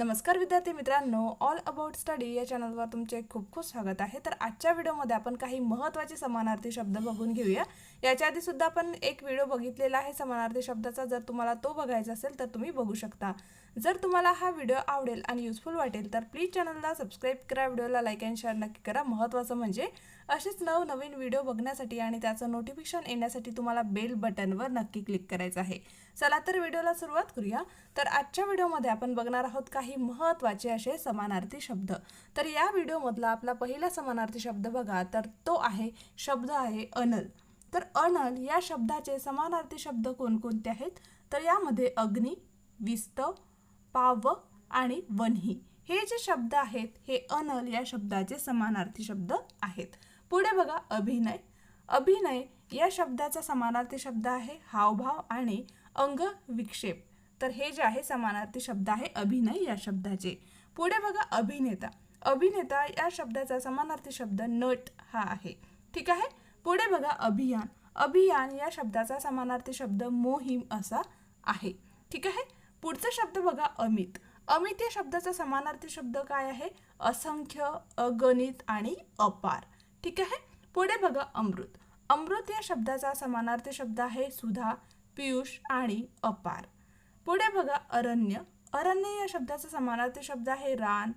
नमस्कार विद्यार्थी मित्रांनो ऑल अबाउट स्टडी या चॅनलवर तुमचे खूप खूप स्वागत आहे. तर आजच्या व्हिडिओमध्ये आपण काही महत्त्वाचे समानार्थी शब्द बघून घेऊया. याच्या आधी सुद्धा आपण एक व्हिडिओ बघितलेला आहे. समानार्थी शब्दाचा जर तुम्हाला तो बघायचा असेल तर तुम्ही बघू शकता. जर तुम्हाला हा व्हिडिओ आवडेल आणि युजफुल वाटेल तर प्लीज चॅनलला सबस्क्राईब करा व्हिडिओला लाईक अँड शेअर नक्की करा. महत्त्वाचं म्हणजे असेच नवनवीन व्हिडिओ बघण्यासाठी आणि त्याचं नोटिफिकेशन येण्यासाठी तुम्हाला बेल बटनवर नक्की क्लिक करायचं आहे. चला तर व्हिडिओला सुरुवात करूया. तर आजच्या व्हिडिओमध्ये आपण बघणार आहोत काही महत्त्वाचे असे समानार्थी शब्द. तर या व्हिडिओमधला आपला पहिला समानार्थी शब्द बघा तर तो आहे शब्द आहे अनल. तर अनल या शब्दाचे समानार्थी शब्द कोणकोणते आहेत? तर यामध्ये अग्नी विस्तव पाव आणि वन्ही. हे जे शब्द आहेत हे अनल या शब्दाचे समानार्थी शब्द आहेत. पुढे बघा अभिनय. अभिनय या शब्दाचा समानार्थी शब्द आहे हावभाव आणि अंग विक्षेप तर हे जे आहे समानार्थी शब्द आहे अभिनय या शब्दाचे. पुढे बघा अभिनेता. अभिनेता या शब्दाचा समानार्थी शब्द नट हा आहे. ठीक आहे? पुढे बघा अभियान. अभियान या शब्दाचा समानार्थी शब्द मोहीम असा आहे. ठीक आहे? पुढचा शब्द बघा अमित. अमित या शब्दाचा समानार्थी शब्द काय आहे? असंख्य अगणित आणि अपार. ठीक आहे? पुढे बघा अमृत. अमृत या शब्दाचा समानार्थी शब्द आहे सुधा पियुष आणि अपार. पुढे बघा अरण्य. अरण्य या शब्दाचा समानार्थी शब्द आहे रान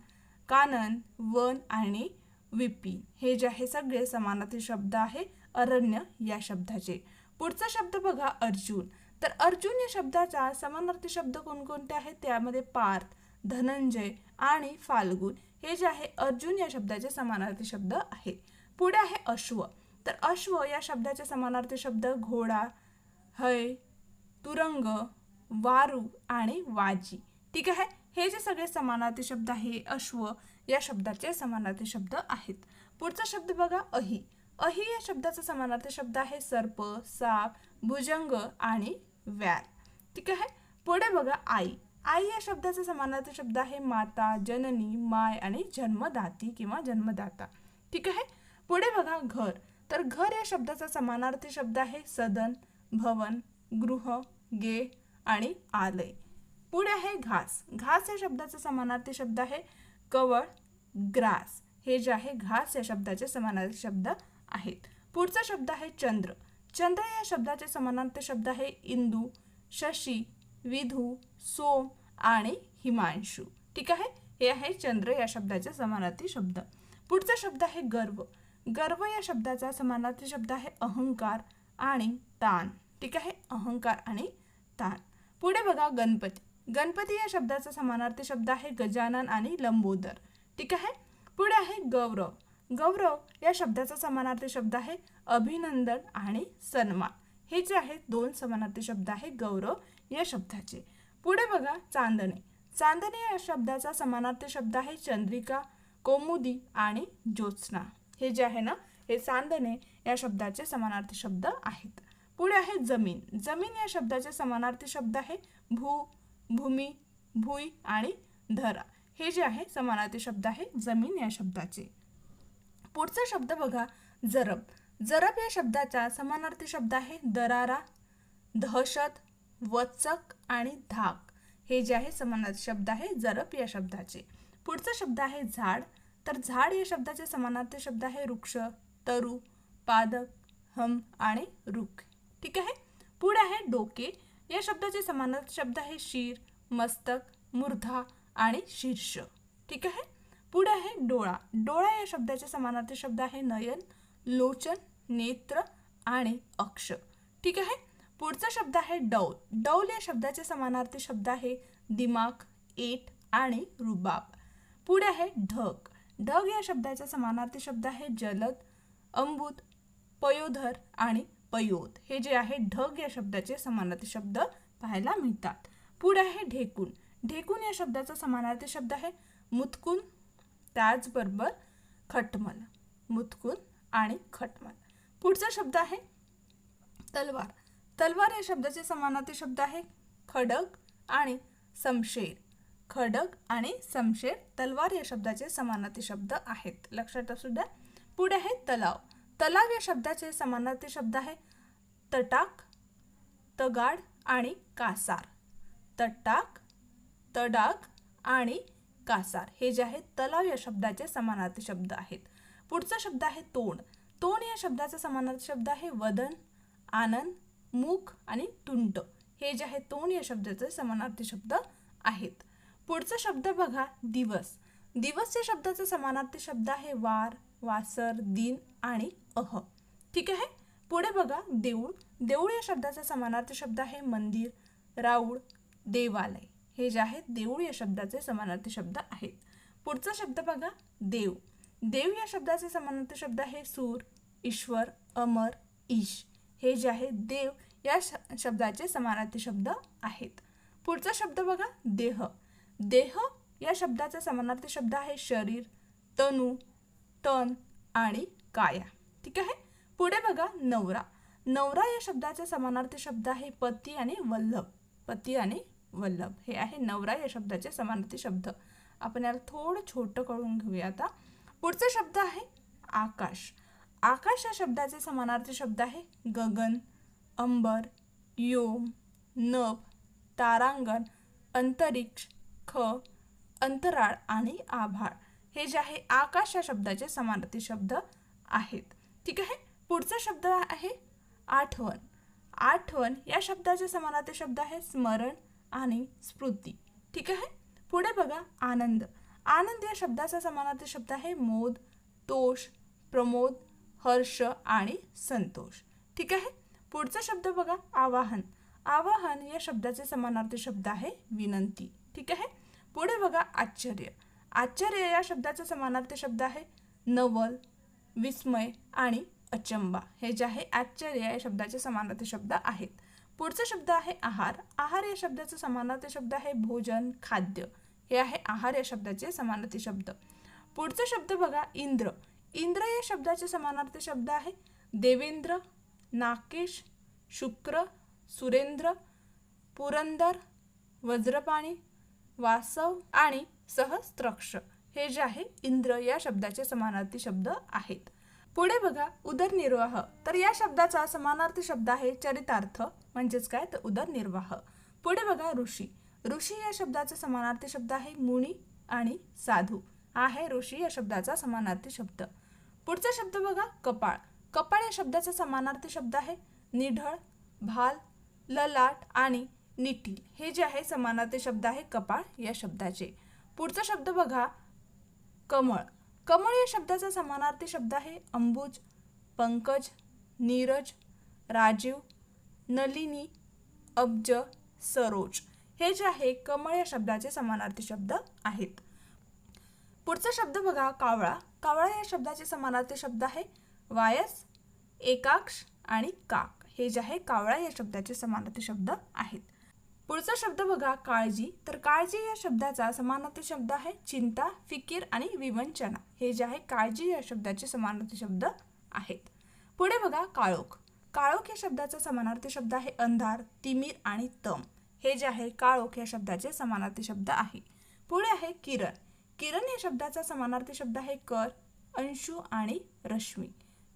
कानन वन आणि विपिन हे जे आहे सगळे समानार्थी शब्द आहे अरण्य या शब्दाचे. पुढचा शब्द बघा अर्जुन. तर अर्जुन या शब्दाचा समानार्थी शब्द कोणकोणते आहेत? त्यामध्ये पार्थ धनंजय आणि फाल्गुन हे जे आहे अर्जुन या शब्दाचे समानार्थी शब्द आहे पुढे आहे अश्व. तर अश्व या शब्दाचे समानार्थी शब्द घोडा हय तुरंग वारू आणि वाजी. ठीक आहे? हे जे सगळे समानार्थी शब्द आहे अश्व या शब्दाचे समानार्थी शब्द आहेत. पुढचा शब्द बघा अही. अही या शब्दाचा समानार्थी शब्द आहे सर्प साप भुजंग आणि वॅर ठीक आहे? पुढे बघा आई. आई या शब्दाचा समानार्थी शब्द आहे माता जननी माय आणि जन्मदाती किंवा जन्मदाता. ठीक आहे? पुढे बघा घर. तर घर या शब्दाचा समानार्थी शब्द आहे सदन भवन गृह गे आणि आलय. पुढे आहे घास. घास या शब्दाचा समानार्थी शब्द आहे कवळ ग्रास. हे जे आहे घास या शब्दाचे समानार्थी शब्द आहेत. पुढचा शब्द आहे चंद्र. चंद्र या शब्दाचे समानांतर शब्द आहे इंदू शशी विधू सोम आणि हिमांशू. ठीक आहे? हे आहे चंद्र या शब्दाचे समानार्थी शब्द. पुढचा शब्द आहे गर्व. गर्व या शब्दाचा समानार्थी शब्द आहे अहंकार आणि ताण. ठीक आहे? अहंकार आणि ताण. पुढे बघा गणपती. गणपती या शब्दाचा समानार्थी शब्द आहे गजानन आणि लंबोदर. ठीक आहे? पुढे आहे गौरव. गौरव या शब्दाचा समानार्थी शब्द आहे अभिनंदन आणि सन्मान. हे जे आहेत दोन समानार्थी शब्द आहे गौरव या शब्दाचे. पुढे बघा चांदणे. चांदणे या शब्दाचा समानार्थी शब्द आहे चंद्रिका कौमुदी आणि ज्योत्स्ना. हे जे आहे ना हे चांदणे या शब्दाचे समानार्थी शब्द आहेत. पुढे आहे जमीन. जमीन या शब्दाचे समानार्थी शब्द आहे भू भूमी भुई आणि धरा. हे जे आहे समानार्थी शब्द आहे जमीन या शब्दाचे. पुढचा शब्द बघा जरब. जरब या शब्दाचा समानार्थी शब्द आहे दरारा दहशत वचक आणि धाक. हे जे आहे समानार्थी शब्द आहे जरब या शब्दाचे. पुढचा शब्द आहे झाड. तर झाड या शब्दाचे समानार्थी शब्द आहे वृक्ष तरु पादक हम आणि रुख. ठीक आहे? पुढे आहे डोके. या शब्दाचे समानार्थी शब्द आहे शिर मस्तक मूर्धा आणि शीर्ष. ठीक आहे? पुढे आहे डोळा. डोळा या शब्दाचे समानार्थी शब्द आहे नयन लोचन नेत्र आणि अक्ष. ठीक आहे? पुढचा शब्द आहे डौल. डौल या शब्दाचे समानार्थी शब्द आहे दिमाग एट आणि रुबाब. पुढे आहे ढग. ढग या शब्दाचा समानार्थी शब्द आहे जलद अंबुद पयोधर आणि पयोध. हे जे आहे ढग या शब्दाचे समानार्थी शब्द पाहायला मिळतात. पुढे आहे ढेकून ढेकून या शब्दाचा समानार्थी शब्द आहे मुतकून त्याचबरोबर खटमल मुतकून आणि खटमल. पुढचा शब्द आहे तलवार. तलवार या शब्दाचे समानार्थी शब्द आहे खडक आणि समशेर. खडक आणि समशेर तलवार या शब्दाचे समानार्थी शब्द आहेत. लक्षात असू द्या. पुढे आहे तलाव. तलाव या शब्दाचे समानार्थी शब्द आहे तटाक तगाड आणि कासार. तटाक तडाग आणि कासार. हे जे आहे तलाव या शब्दाचे समानार्थी शब्द आहेत. पुढचा शब्द आहे तोंड. तोंड या शब्दाचा समानार्थी शब्द आहे वदन आनंद मुख आणि तुंट. हे जे आहे तोंड या शब्दाचे समानार्थी शब्द आहेत. पुढचा शब्द बघा दिवस. दिवस या शब्दाचा समानार्थी शब्द आहे वार वासर दिन आणि अह. ठीक आहे? पुढे बघा देऊळ. देऊळ या शब्दाचा समानार्थी शब्द आहे मंदिर राऊळ देवालय. हे जे आहेत देऊळ या शब्दाचे समानार्थी शब्द आहेत. पुढचा शब्द बघा देव. देव या शब्दाचे समानार्थी शब्द आहे सूर ईश्वर अमर ईश. हे जे आहे देव या श- शब्दाचे समानार्थी शब्द आहेत. पुढचा शब्द बघा देह. देह या शब्दाचा समानार्थी शब्द आहे शरीर तनू तन आणि काया. ठीक आहे? पुढे बघा नवरा. नवरा या शब्दाचा समानार्थी शब्द आहे पती आणि वल्लभ. पती आणि वल्लभ. हे आहे नवरा या शब्दाचे समानार्थी शब्द. आपण याला थोडं छोटं करून घेऊया आता. पुढचा शब्द आहे आकाश. आकाश या शब्दाचे समानार्थी शब्द आहे गगन अंबर योम नभ तारांगण अंतरिक्ष ख अंतराळ आणि आभाळ. हे जे आहे आकाश या शब्दाचे समानार्थी शब्द आहेत. ठीक आहे? पुढचा शब्द आहे आठवण. आठवण या शब्दाचे समानार्थी शब्द आहे स्मरण आणि स्मृती ठीक आहे? पुढे बघा आनंद. आनंद या शब्दाचा समानार्थी शब्द आहे मोद तोष प्रमोद हर्ष आणि संतोष. ठीक आहे? पुढचा शब्द बघा आवाहन. आवाहन या शब्दाचे समानार्थी शब्द आहे विनंती. ठीक आहे? पुढे बघा आश्चर्य. आश्चर्य या शब्दाचा समानार्थी शब्द आहे नवल विस्मय आणि अचंबा. हे जे आहे आश्चर्य या शब्दाचे समानार्थी शब्द आहेत. पुढचा शब्द आहे आहार. आहार या शब्दाचा समानार्थी शब्द आहे भोजन खाद्य. हे आहे आहार या शब्दाचे समानार्थी शब्द. पुढचा शब्द बघा इंद्र. इंद्र या शब्दाचे समानार्थी शब्द आहे देवेंद्र नाकेश शुक्र सुरेंद्र पुरंदर वज्रपाणी वासव आणि सहस्त्रक्ष. हे जे आहे इंद्र या शब्दाचे समानार्थी शब्द आहेत. पुढे बघा उदरनिर्वाह. तर या शब्दाचा समानार्थी शब्द आहे चरितार्थ. म्हणजेच काय? तर उदरनिर्वाह. पुढे बघा ऋषी. ऋषी या शब्दाचा समानार्थी शब्द आहे मुनी आणि साधू. आहे ऋषी या शब्दाचा समानार्थी शब्द. पुढचा शब्द बघा कपाळ. कपाळ या शब्दाचा समानार्थी शब्द आहे. निढळ भाल ललाट आणि निटील. हे जे आहे समानार्थी शब्द आहे कपाळ या शब्दाचे. पुढचा शब्द बघा कमळ. कमळ या शब्दाचा समानार्थी शब्द आहे अंबुज पंकज नीरज राजीव नलिनी अब्ज सरोज हे जे आहे कमळ या शब्दाचे समानार्थी शब्द आहेत. पुढचा शब्द बघा कावळा. कावळा या शब्दाचे समानार्थी शब्द आहे. वायस एकाक्ष आणि काक हे जे आहे कावळा या शब्दाचे समानार्थी शब्द आहेत. पुढचा शब्द बघा काळजी. तर काळजी या शब्दाचा समानार्थी शब्द आहे. चिंता फिकीर आणि विवंचना हे जे आहे काळजी या शब्दाचे समानार्थी शब्द आहेत. पुढे बघा काळोख. काळोख या शब्दाचा समानार्थी शब्द आहे अंधार तिमीर आणि तम. हे जे आहे काळोख या शब्दाचे समानार्थी शब्द आहे. पुढे आहे किरण. किरण या शब्दाचा समानार्थी शब्द आहे कर अंशू आणि रश्मी.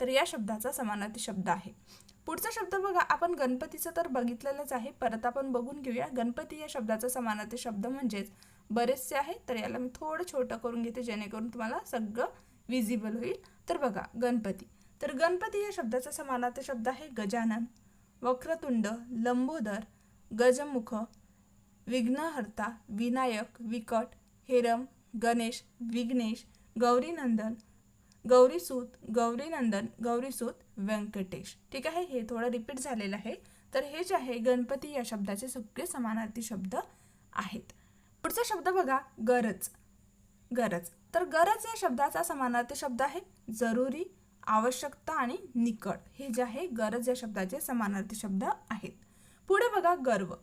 तर या शब्दाचा समानार्थी शब्द आहे. पुढचा शब्द बघा आपण गणपतीचं तर बघितलेलंच आहे. परत आपण बघून घेऊया. गणपती या शब्दाचा समानार्थी शब्द म्हणजेच बरेचसे आहे. तर याला मी थोडं छोटं करून घेते जेणेकरून तुम्हाला सगळं विजिबल होईल. तर बघा गणपती. तर गणपती या शब्दाचा समानार्थी शब्द आहे गजानन. वक्रतुंड लंबोदर गजमुख विघ्नहर्ता विनायक विकट हेरम गणेश विघ्नेश गौरीनंदन गौरीसूत गौरीनंदन गौरीसूत व्यंकटेश. ठीक आहे? हे थोडं रिपीट झालेलं आहे. तर हे जे आहे गणपती या शब्दाचे सगळे समानार्थी शब्द आहेत. पुढचा शब्द बघा गरज. गरज. तर गरज या शब्दाचा समानार्थी शब्द आहे जरुरी आवश्यकता आणि निकट. हे जे आहे गरज या शब्दाचे समानार्थी शब्द आहेत. पुढे बघा गर्व.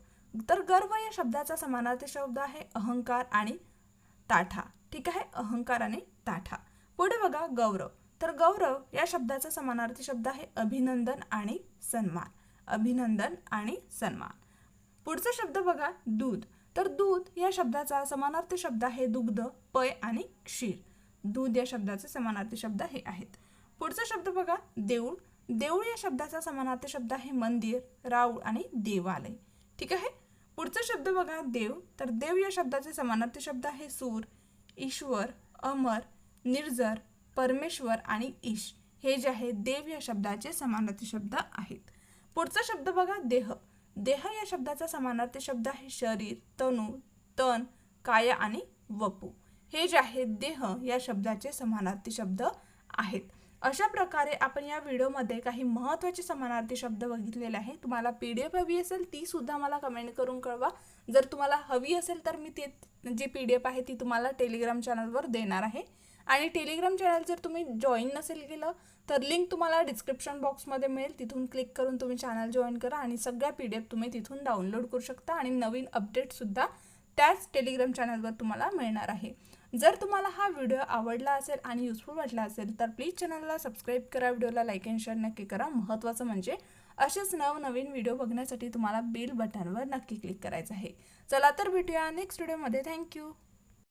तर गर्व या शब्दाचा समानार्थी शब्द आहे अहंकार आणि ताठा. ठीक आहे? अहंकार आणि ताठा. पुढे बघा गौरव. तर गौरव या शब्दाचा समानार्थी शब्द आहे अभिनंदन आणि सन्मान. अभिनंदन आणि सन्मान. पुढचा शब्द बघा दूध. तर दूध या शब्दाचा समानार्थी शब्द आहे दुग्ध पय आणि क्षीर. दूध या शब्दाचे समानार्थी शब्द हे आहेत. पुढचा शब्द बघा देऊळ. देऊळ या शब्दाचा समानार्थी शब्द आहे मंदिर राऊळ आणि देवालय. ठीक आहे? पुढचा शब्द बघा देव. तर देव या शब्दाचे समानार्थी शब्द आहे सूर ईश्वर अमर निर्जर परमेश्वर आणि ईश. हे जे आहे देव या शब्दाचे समानार्थी शब्द आहेत. पुढचा शब्द बघा देह. देह या शब्दाचा समानार्थी शब्द आहे शरीर तनू तन काय आणि वपू. हे जे आहे देह या शब्दाचे समानार्थी शब्द आहेत. अशा प्रकारे आपण या व्हिडिओमध्ये काही महत्त्वाचे समानार्थी शब्द बघितलेले आहे तुम्हाला पी डी एफ हवी असेल ती सुद्धा मला कमेंट करून कळवा. जर तुम्हाला हवी असेल तर मी ते जी पी डी एफ आहे ती तुम्हाला टेलिग्राम चॅनलवर देणार आहे. आणि टेलिग्राम चॅनल जर तुम्ही जॉईन नसेल केलं तर लिंक तुम्हाला डिस्क्रिप्शन बॉक्समध्ये मिळेल. तिथून क्लिक करून तुम्ही चॅनल जॉईन करा आणि सगळ्या पी डी एफ तुम्ही तिथून डाउनलोड करू शकता. आणि नवीन अपडेटसुद्धा त्याच टेलिग्राम चॅनलवर तुम्हाला मिळणार आहे. जर तुम्हाला हा व्हिडिओ आवडला असेल आणि युजफुल वाटला असेल तर प्लीज चॅनलला सबस्क्राईब करा व्हिडिओला लाईक अँड शेअर नक्की करा. महत्त्वाचं म्हणजे असेच नवनवीन व्हिडिओ बघण्यासाठी तुम्हाला बेल बटनवर नक्की क्लिक करायचं आहे. चला तर भेटूया नेक्स्ट व्हिडिओमध्ये थँक्यू